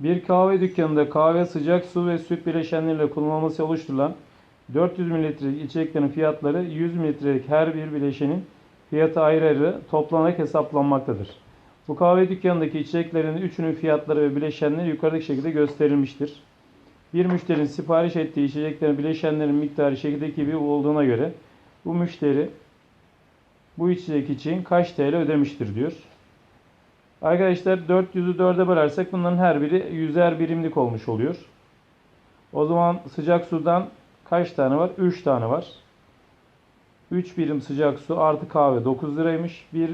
Bir kahve dükkanında kahve, sıcak su ve süt bileşenleriyle kullanılması oluşturulan 400 mililitrelik içeceklerin fiyatları 100 mililitrelik her bir bileşenin fiyatı ayrı ayrı toplanarak hesaplanmaktadır. Bu kahve dükkanındaki içeceklerin üçünün fiyatları ve bileşenleri yukarıdaki şekilde gösterilmiştir. Bir müşterinin sipariş ettiği içeceklerin bileşenlerin miktarı şekildeki gibi olduğuna göre bu müşteri bu içecek için kaç TL ödemiştir diyor. Arkadaşlar 400'ü 4'e bölersek bunların her biri 100'er birimlik olmuş oluyor. O zaman sıcak sudan kaç tane var? 3 tane var. 3 birim sıcak su artı kahve 9 liraymış. 1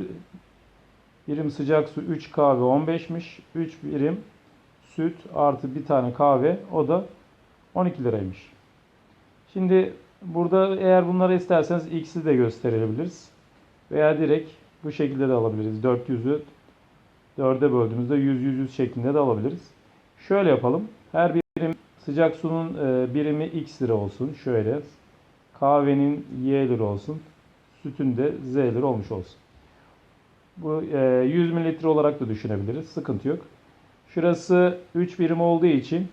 birim sıcak su 3 kahve 15'miş. 3 birim süt artı bir tane kahve o da 12 liraymış. Şimdi burada eğer bunları isterseniz x'i de gösterebiliriz. Veya direkt bu şekilde de alabiliriz. 400'ü 4'e böldüğümüzde 100 100 100 şeklinde de alabiliriz. Şöyle yapalım. Her birim sıcak suyun e, birimi x lira olsun. Şöyle. Kahvenin y lira olsun. Sütün de z lira olmuş olsun. Bu e, 100 mililitre olarak da düşünebiliriz. Sıkıntı yok. Şurası 3 birim olduğu için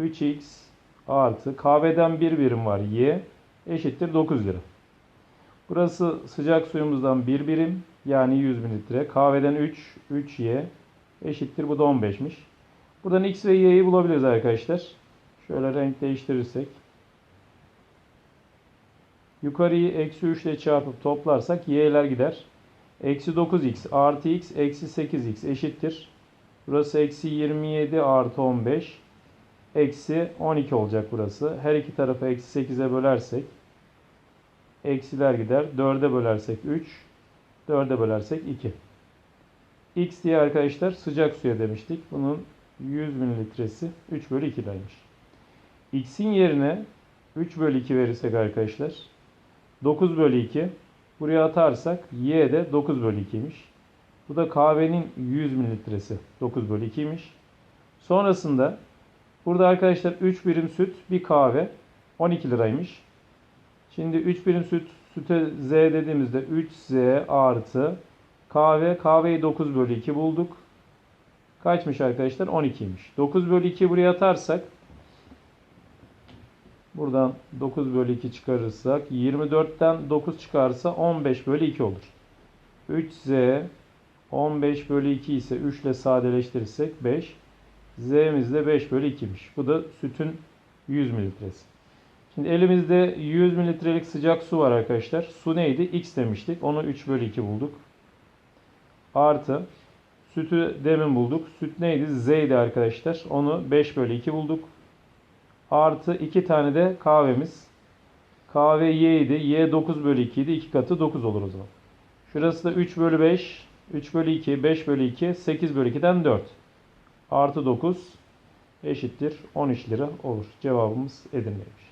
3x artı kahveden 1 birim var y eşittir 9 lira. Burası sıcak suyumuzdan 1 birim yani 100 mililitre. Kahveden 3, 3y eşittir. Bu da 15'miş. Buradan x ve y'yi bulabiliriz arkadaşlar. Şöyle renk değiştirirsek. Yukarıyı eksi 3 ile çarpıp toplarsak y'ler gider. Eksi 9x artı x eksi 8x eşittir. Burası eksi 27 artı 15 eksi 12 olacak burası. Her iki tarafı eksi 8'e bölersek eksiler gider. 4'e bölersek 3 4'e bölersek 2. X diye arkadaşlar sıcak suya demiştik. Bunun 100 mililitresi 3 bölü 2 liraymış. X'in yerine 3 bölü 2 verirsek arkadaşlar 9 bölü 2 buraya atarsak Y de 9 bölü 2'ymiş. Bu da kahvenin 100 mililitresi 9 bölü 2'ymiş. Sonrasında burada arkadaşlar 3 birim süt bir kahve 12 liraymış. Şimdi 3 birim süt süte z dediğimizde 3z artı kahve kahveyi 9 bölü 2 bulduk. Kaçmış arkadaşlar? 12'ymiş. 9 bölü 2 buraya atarsak buradan 9 bölü 2 çıkarırsak 24'ten 9 çıkarsa 15 bölü 2 olur. 3z 15 bölü 2 ise 3 ile sadeleştirirsek 5. Z'miz de 5 bölü 2'miş. Bu da sütün 100 mililitresi. Şimdi elimizde 100 mililitrelik sıcak su var arkadaşlar. Su neydi? X demiştik. Onu 3 bölü 2 bulduk. Artı sütü demin bulduk. Süt neydi? Z'ydi arkadaşlar. Onu 5 bölü 2 bulduk. Artı 2 tane de kahvemiz. Kahve Y. Y 9 bölü 2 idi. 2 katı 9 olur o zaman. Şurası da 3 bölü 5. 3 bölü 2, 5 bölü 2, 8 bölü 2'den 4. Artı 9 eşittir 13 lira olur. Cevabımız Edirne'ymiş.